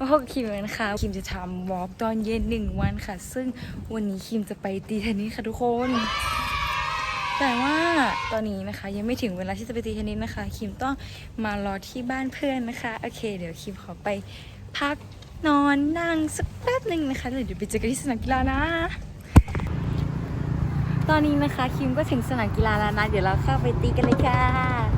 มาพบกับคิมนะคะ คิมจะทำวอล์กตอนเย็นหนึ่งวันค่ะ ซึ่งวันนี้คิมจะไปตีเทนนิสค่ะทุกคน แต่ว่าตอนนี้นะคะ ยังไม่ถึงเวลาที่จะไปตีเทนนิสนะคะ คิมต้องมารอที่บ้านเพื่อนนะคะ โอเค เดี๋ยวคิมขอไปพักนอนนั่งสักแป๊บหนึ่งนะคะแล้วเดี๋ยวไปเจอกันที่สนามกีฬานะ ตอนนี้นะคะคิมก็ถึงสนามกีฬาแล้วนะ เดี๋ยวเราเข้าไปตีกันเลยค่ะ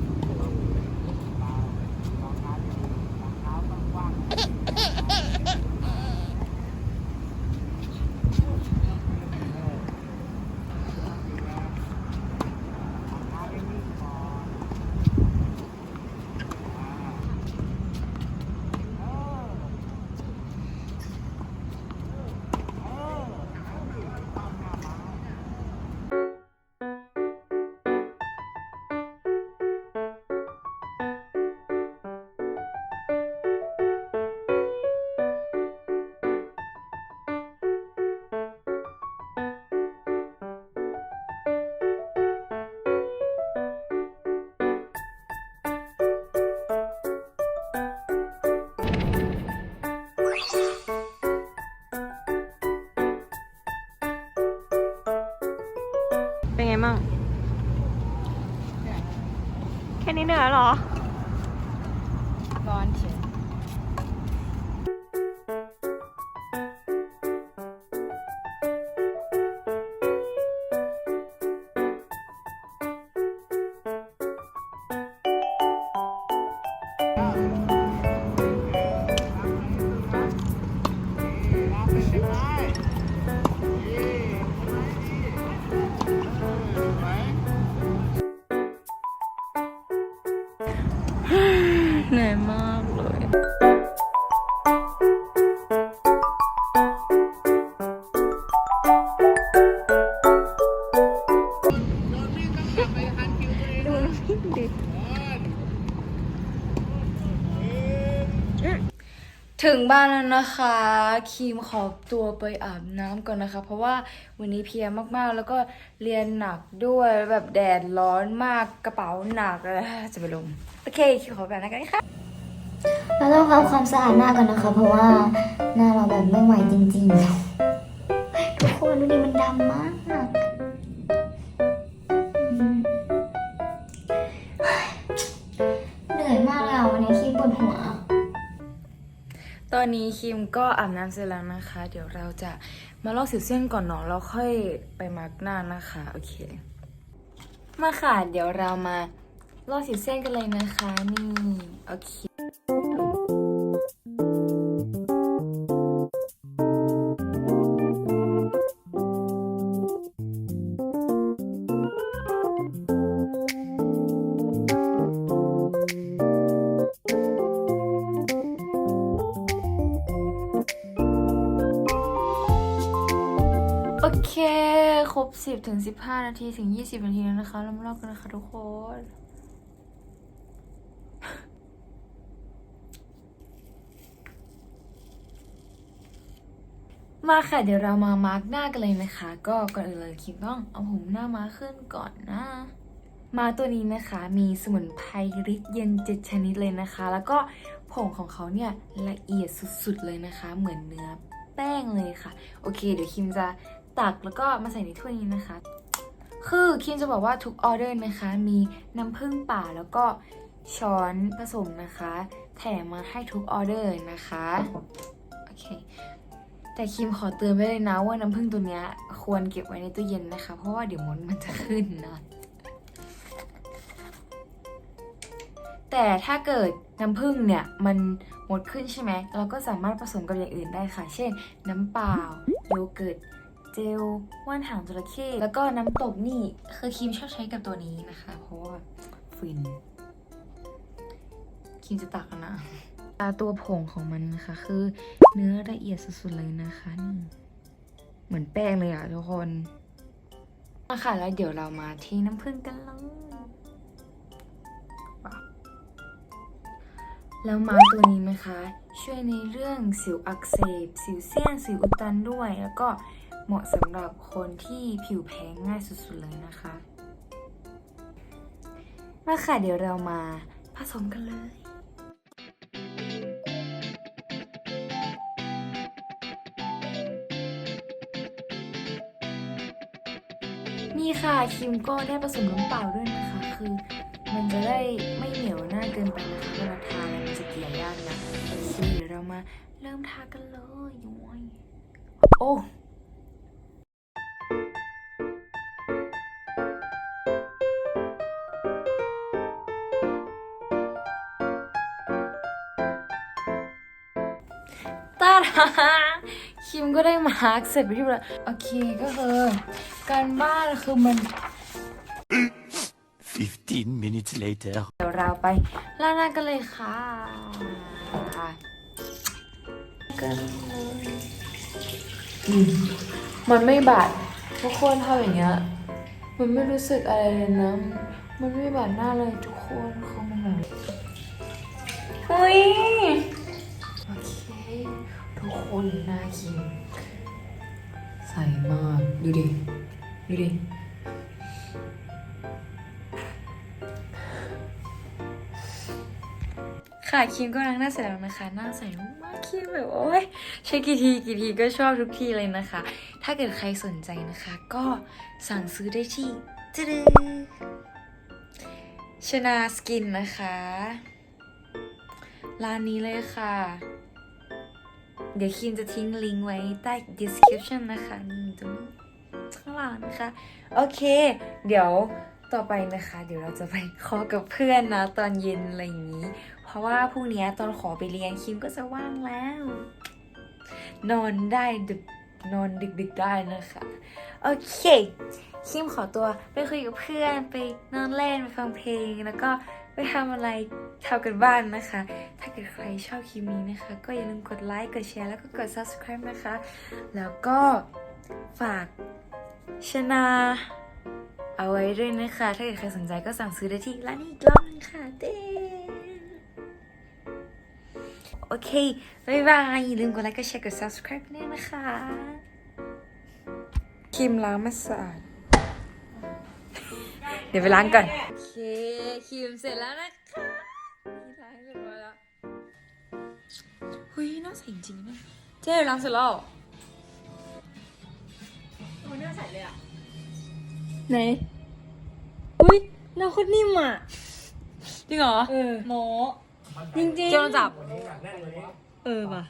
แค่นี้เหนื่อยเหรอ ร้อนเฉย เหนื่อยมากเลยดูน้ำพริกดิถึงบ้านแล้วนะคะ คีมขอตัวไปอาบน้ำก่อนนะคะ เพราะว่าวันนี้เพียมากๆ แล้วก็เรียนหนักด้วยแบบแดดร้อนมากกระเป๋าหนักจะไปลง เคครีมขอแบบนั้นกันค่ะเราต้องทำความสะอาดหน้ากันนะคะ เพราะว่าหน้าเราแบบไม่ไหวจริงๆ ทุกคนดูดิมันดำมากอืมเหนื่อยมากเลยอะวันนี้ขี้ปวดหัว ตอนนี้คิมก็อาบน้ำเสร็จแล้วนะคะ เดี๋ยวเราจะมาลอกสิวเส้นก่อนเนาะแล้วค่อยไปมาร์กหน้านะคะ โอเค มาค่ะ เดี๋ยวเรามา ลอกสิวเส้นกันเลยนะคะ นี่ โอเคโอเค ครบ 10ถึง15 นาที ถึง 20 นาทีแล้วนะคะเรามาลอกกันนะคะทุกคน มาค่ะ เดี๋ยวเรามามาร์กหน้ากันเลยนะคะ ก็ก่อนอื่นเลยคิมต้องเอาผมหน้ามาขึ้นก่อนนะ มาตัวนี้นะคะ มีสมุนไพรฤทธิ์เย็นเจ็ดชนิดเลยนะคะ แล้วก็ผงของเขาเนี่ยละเอียดสุดๆเลยนะคะ เหมือนเนื้อแป้งเลยค่ะ โอเค เดี๋ยวคิมจะตักแล้วก็มาใส่ในถ้วยนี้นะคะ คือคิมจะบอกว่าทุกออเดอร์นะคะ มีน้ำผึ้งป่าแล้วก็ช้อนผสมนะคะ แถมมาให้ทุกออเดอร์นะคะ โอเค แต่คิมขอเตือนไว้เลยนะว่าน้ำผึ้งตัวเนี้ยควรเก็บไว้ในตู้เย็นนะคะ เพราะว่าเดี๋ยวมดมันจะขึ้นนะ แต่ถ้าเกิดน้ำผึ้งเนี่ยมันหมดขึ้นใช่ไหมเราก็สามารถผสมกับอย่างอื่นได้ค่ะ เช่น น้ำเปล่าโยเกิร์ตเจลว่านหางจระเข้แล้วก็น้ำตบนี่คือครีมชอบใช้กับตัวนี้นะคะ เพราะว่าฟินครีมจะตักนะ ตัวผงของมันนะคะ คือเนื้อละเอียดสุดๆเลยนะคะนี่เหมือนแป้งเลยอะทุกคนมาค่ะแล้วเดี๋ยวเรามาที่น้ำผึ้งกันเลยแล้วมาตัวนี้นะคะ ช่วยในเรื่องสิวอักเสบ สิวเซียน สิวอุดตันด้วย แล้วก็เหมาะสำหรับคนที่ผิวแพ้ง่ายสุดๆเลยนะคะมาค่ะเดี๋ยวเรามาผสมกันเลย นี่ค่ะคิมก็ได้ผสมน้ำเปล่าด้วยนะคะ คือมันจะได้ไม่เหนียวหน้าเกินไปนะคะเวลาทาแล้วมันจะเกลี่ยยากนะโอเคเดี๋ยวเรามาเริ่มทากันเลยโอ้ยโอ้ตาดา คิมก็ได้มาร์กเสร็จไปที่เรียบร้อยโอเคก็คือการบ้านคือมัน 15 minutes later. เดี๋ยวเราไปล่าหน้ากันเลยค่ะกันเลยอืมมันไม่บาดทุกคนทำอย่างเงี้ย มันไม่รู้สึกอะไรเลยนะ มันไม่บาดหน้าเลยทุกคนเขามันแบบเฮ้ยโอเค ทุกคนหน้าคิมใสมาก ดูดิ ดูดิ ค่ะคิมก็ล้างหน้าเสร็จแล้วนะคะ หน้าใสมากคิมแบบโอ้ยใช้กี่ทีกี่ทีก็ชอบทุกทีเลยนะคะ ถ้าเกิดใครสนใจนะคะ ก็สั่งซื้อได้ที่จะดชนาสกินนะคะ ร้านนี้เลยค่ะ เดี๋ยวคิมจะทิ้งลิงก์ไว้ใต้ description นะคะนี่ตรงข้างหลังนะคะ โอเค เดี๋ยวต่อไปนะคะ เดี๋ยวเราจะไปขอกับเพื่อนนะ ตอนเย็นอะไรอย่างนี้ เพราะว่าพรุ่งนี้ตอนขอไปเรียนคิมก็จะว่างแล้ว นอนได้ดึกนอนดึกๆได้นะคะ โอเคคิมขอตัวไปคุยกับเพื่อนไปนอนเล่นไปฟังเพลงแล้วก็ ทำอะไรทำกันบ้านนะคะ ถ้าเกิดใครชอบคลิปนี้นะคะ ก็อย่าลืมกดไลค์กดแชร์แล้วก็กด subscribe นะคะ แล้วก็ฝากชนาเอาไว้ด้วยนะคะ ถ้าเกิดใครสนใจก็สั่งซื้อได้ที่ร้านนี้อีกรอบนึงค่ะเต้โอเค บ๊ายบาย อย่าลืมกดไลค์กดแชร์กด subscribe ด้วยนะคะครีมล้างไม่สะอาด เดี๋ยวไปล้างก่อน โอเคครีมเสร็จแล้วนะคะนี่ล้างเรียบร้อยแล้วหุยน่าใส่จริงๆนะเจ๊ล้างเสร็จแล้วเหรอไหนอุ้ยเราโคตรนิ่มอะ จริงเหรอ เออหมอจริงๆเจ๊ลองจับเออว่ะ